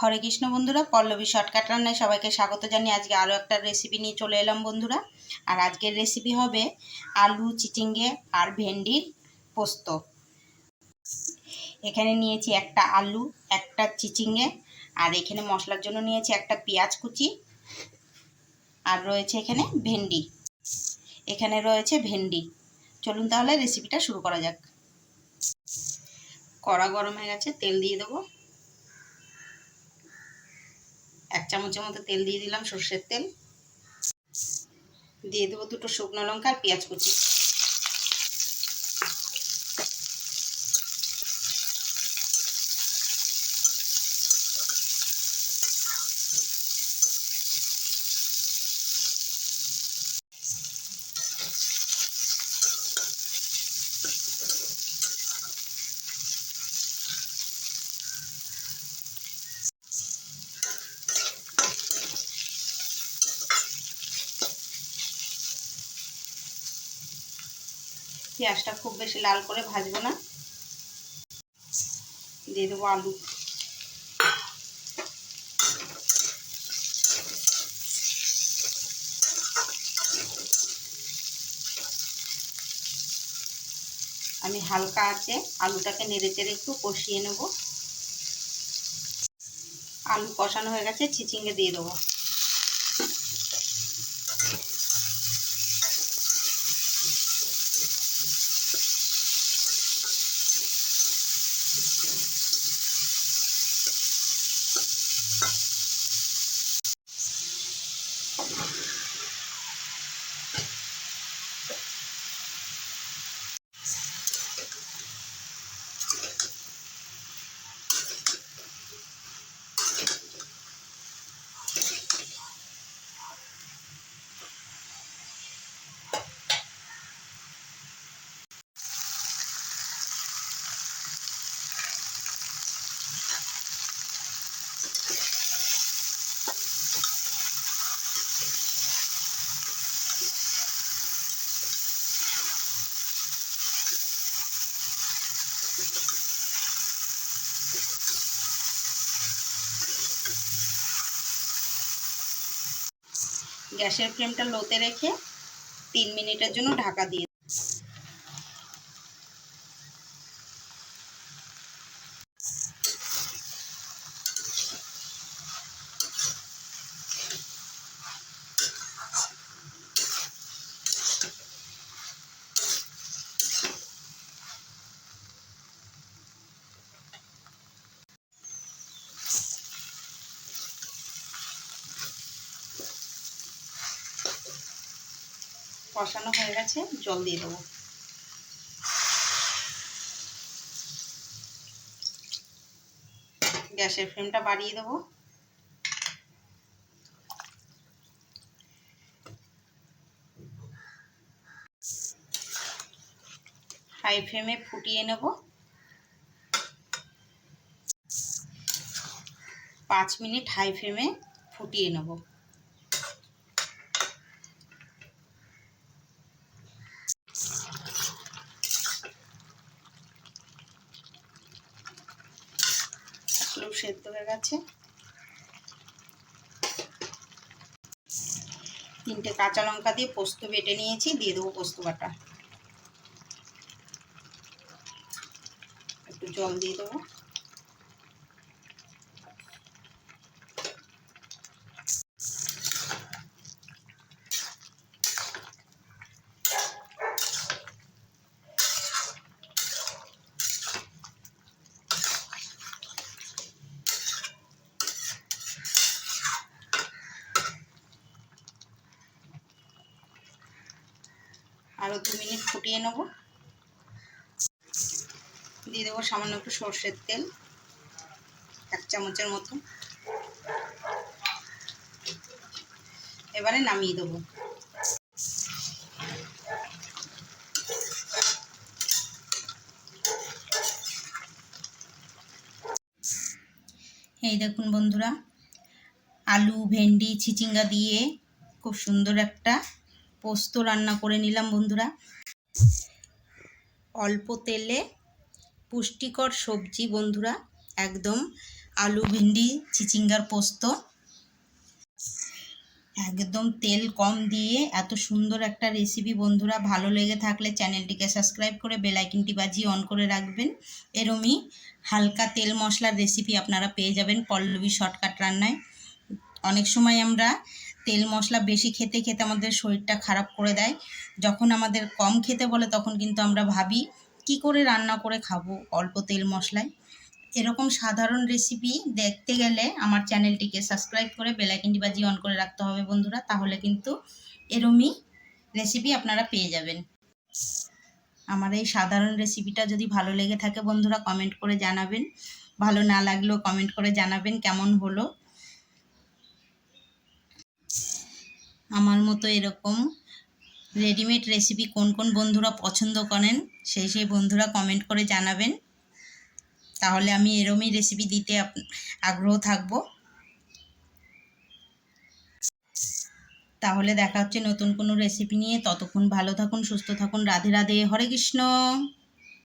হরে কৃষ্ণ বন্ধুরা, পল্লবী শর্টকাট রান্নায় সবাইকে স্বাগত জানিয়ে আজকে আরও একটা রেসিপি নিয়ে চলে এলাম বন্ধুরা। আর আজকের রেসিপি হবে আলু, চিচিঙ্গে আর ভেন্ডির পোস্ত। এখানে নিয়েছি একটা আলু, একটা চিচিঙ্গে, আর এখানে মশলার জন্য নিয়েছি একটা পেঁয়াজ কুচি, আর রয়েছে এখানে ভেন্ডি। এখানে রয়েছে ভেন্ডি। চলুন তাহলে রেসিপিটা শুরু করা যাক। কড়া গরম হয়ে গেছে, তেল দিয়ে দেবো। এক চামচের মতো তেল দিয়ে দিলাম সর্ষের তেল। দিয়ে দেবো দুটো শুকনো লঙ্কা আর পেঁয়াজ কুচি। পেঁয়াজটা খুব বেশি লাল করে ভাজবো না। দিয়ে দেবো আলু। আমি হালকা আছে, আলুটাকে নেড়ে চেড়ে একটু কষিয়ে নেব। আলু কষানো হয়ে গেছে চিচিঙ্গে দিয়ে দেবো। গ্যাসের ফ্লেমটা লোতে রেখে তিন মিনিটের জন্য ঢাকা দিয়ে কষানো হয়ে গেছে, জল দিয়ে দেবো। গ্যাসের ফ্লেমটা বাড়িয়ে দেবো। হাই ফ্লেমে ফুটিয়ে নেব। পাঁচ মিনিট হাই ফ্লেমে ফুটিয়ে নেব আলু সেদ্ধ হয়ে গেছে। তিনটে কাঁচা লঙ্কা দিয়ে পোস্ত বেটে নিয়েছি, দিয়ে দেবো পোস্ত বাটা। একটু জল দিয়ে দেবো। আরও দু মিনিট ফুটিয়ে নেব। দিয়ে দেবো সামান্য একটু সর্ষের তেল, এক চামচের মতো। এবারে নামিয়ে দেবো। এই দেখুন বন্ধুরা, আলু, ভেন্ডি চিচিঙ্গা দিয়ে খুব সুন্দর একটা পোস্ত রান্না করে নিলাম বন্ধুরা। অল্প তেলে পুষ্টিকর সবজি বন্ধুরা, একদম আলু ভিন্ডি, চিচিঙ্গার পোস্ত। একদম তেল কম দিয়ে এত সুন্দর একটা রেসিপি বন্ধুরা, ভালো লেগে থাকলে চ্যানেলটিকে সাবস্ক্রাইব করে বেল আইকনটি বাজিয়ে অন করে রাখবেন। এরমই হালকা তেল মশলার রেসিপি আপনারা পেয়ে যাবেন পল্লবী শর্টকাট রান্নায়। অনেক সময় আমরা তেল মশলা বেশি খেতে খেতে আমাদের শরীরটা খারাপ করে দেয়। যখন আমাদের কম খেতে বলে তখন কিন্তু আমরা ভাবি, কি করে রান্না করে খাব অল্প তেল মশলায়? এরকম সাধারণ রেসিপি দেখতে গেলে আমার চ্যানেলটিকে সাবস্ক্রাইব করে বেলাইকিনটি বাজি অন করে রাখতে হবে বন্ধুরা, তাহলে কিন্তু এরমই রেসিপি আপনারা পেয়ে যাবেন। আমার এই সাধারণ রেসিপিটা যদি ভালো লেগে থাকে বন্ধুরা কমেন্ট করে জানাবেন। ভালো না লাগলেও কমেন্ট করে জানাবেন কেমন হলো। আমার মতো এরকম রেডিমেড রেসিপি কোন কোন বন্ধুরা পছন্দ করেন, সেই সেই বন্ধুরা কমেন্ট করে জানাবেন। তাহলে আমি এরমই রেসিপি দিতে আগ্রহ থাকব। তাহলে দেখা হচ্ছে নতুন কোনো রেসিপি নিয়ে। ততক্ষণ ভালো থাকুন, সুস্থ থাকুন। রাধে রাধে। হরে কৃষ্ণ।